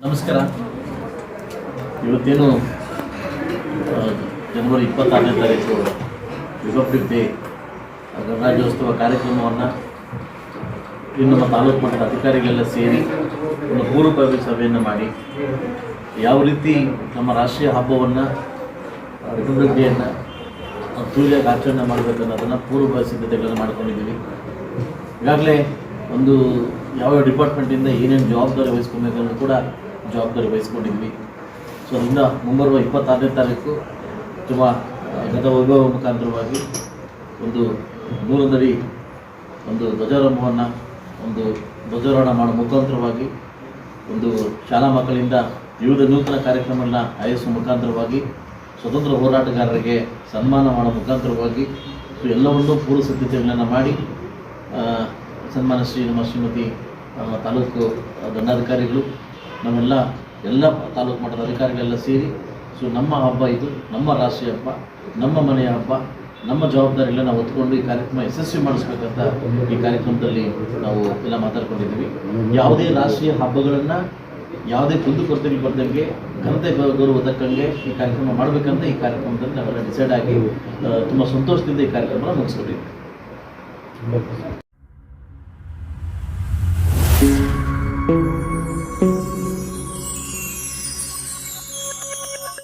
ನಮಸ್ಕಾರ. ಇವತ್ತೇನು ಜನವರಿ ಇಪ್ಪತ್ತಾರನೇ ತಾರೀಕು ರಿಪಬ್ಲಿಕ್ ಡೇ ಗಣರಾಜ್ಯೋತ್ಸವ ಕಾರ್ಯಕ್ರಮವನ್ನು ಇನ್ನು ನಮ್ಮ ತಾಲೂಕು ಮಟ್ಟದ ಅಧಿಕಾರಿಗಳೆಲ್ಲ ಸೇರಿ ಒಂದು ಪೂರ್ವಭಾವಿ ಸಭೆಯನ್ನು ಮಾಡಿ, ಯಾವ ರೀತಿ ನಮ್ಮ ರಾಷ್ಟ್ರೀಯ ಹಬ್ಬವನ್ನು ರಿಪಬ್ಲಿಕ್ ಡೇಯನ್ನು ಆಚರಣೆ ಮಾಡಬೇಕು ಅನ್ನೋದನ್ನು ಪೂರ್ವಭಾವಿ ಸಿದ್ಧತೆಗಳನ್ನು ಮಾಡ್ಕೊಂಡಿದ್ದೀವಿ. ಈಗಾಗಲೇ ಒಂದು ಯಾವ ಡಿಪಾರ್ಟ್ಮೆಂಟಿಂದ ಏನೇನು ಜವಾಬ್ದಾರಿ ವಹಿಸ್ಕೊಬೇಕು ಅನ್ನೋದು ಕೂಡ ಜವಾಬ್ದಾರಿ ವಹಿಸ್ಕೊಂಡಿದ್ವಿ. ಸೊ ಇನ್ನು ಮುಂಬರುವ ಇಪ್ಪತ್ತಾರನೇ ತಾರೀಕು ತುಂಬ ಗತ ವೈಭವ ಮುಖಾಂತರವಾಗಿ ಒಂದು ನೂರೊಂದಡಿ ಒಂದು ಧ್ವಜಾರಂಭವನ್ನು ಒಂದು ಧ್ವಜಾರೋಹಣ ಮಾಡೋ ಮುಖಾಂತರವಾಗಿ ಒಂದು ಶಾಲಾ ಮಕ್ಕಳಿಂದ ವಿವಿಧ ನೂತನ ಕಾರ್ಯಕ್ರಮಗಳನ್ನ ಆಯೋಜಿಸುವ ಮುಖಾಂತರವಾಗಿ ಸ್ವತಂತ್ರ ಹೋರಾಟಗಾರರಿಗೆ ಸನ್ಮಾನ ಮಾಡೋ ಮುಖಾಂತರವಾಗಿ ಎಲ್ಲವನ್ನೂ ಪೂರ್ವ ಸಿದ್ಧತೆಗಳನ್ನು ಮಾಡಿ ಸನ್ಮಾನ ಶ್ರೀ ನಮ್ಮ ಶ್ರೀಮತಿ, ನಮ್ಮ ತಾಲೂಕು ದಂಡಾಧಿಕಾರಿಗಳು ನಮ್ಮೆಲ್ಲ ಎಲ್ಲ ತಾಲೂಕು ಮಟ್ಟದ ಅಧಿಕಾರಿಗಳೆಲ್ಲ ಸೇರಿ ಸೊ ನಮ್ಮ ಹಬ್ಬ ಇದು, ನಮ್ಮ ರಾಷ್ಟ್ರೀಯ ಹಬ್ಬ, ನಮ್ಮ ಮನೆಯ ಹಬ್ಬ, ನಮ್ಮ ಜವಾಬ್ದಾರಿಗಳನ್ನ ನಾವು ಹೊತ್ಕೊಂಡು ಈ ಕಾರ್ಯಕ್ರಮ ಯಶಸ್ವಿ ಮಾಡಿಸ್ಬೇಕಂತ ಈ ಕಾರ್ಯಕ್ರಮದಲ್ಲಿ ನಾವು ಎಲ್ಲ ಮಾತಾಡ್ಕೊಂಡಿದ್ದೀವಿ. ಯಾವುದೇ ರಾಷ್ಟ್ರೀಯ ಹಬ್ಬಗಳನ್ನು, ಯಾವುದೇ ಕುಂದುಕೊರತೆಗಳು ಬರ್ದಂಗೆ ಘನತೆ ಗೌರವ ತಕ್ಕಂಗೆ ಈ ಕಾರ್ಯಕ್ರಮ ಮಾಡಬೇಕಂತ ಈ ಕಾರ್ಯಕ್ರಮದಲ್ಲಿ ನಾವೆಲ್ಲ ಡಿಸೈಡ್ ಆಗಿ ತುಂಬ ಸಂತೋಷದಿಂದ ಈ ಕಾರ್ಯಕ್ರಮ ಮುಗಿಸ್ಕೊಟ್ಟಿದ್ದೀವಿ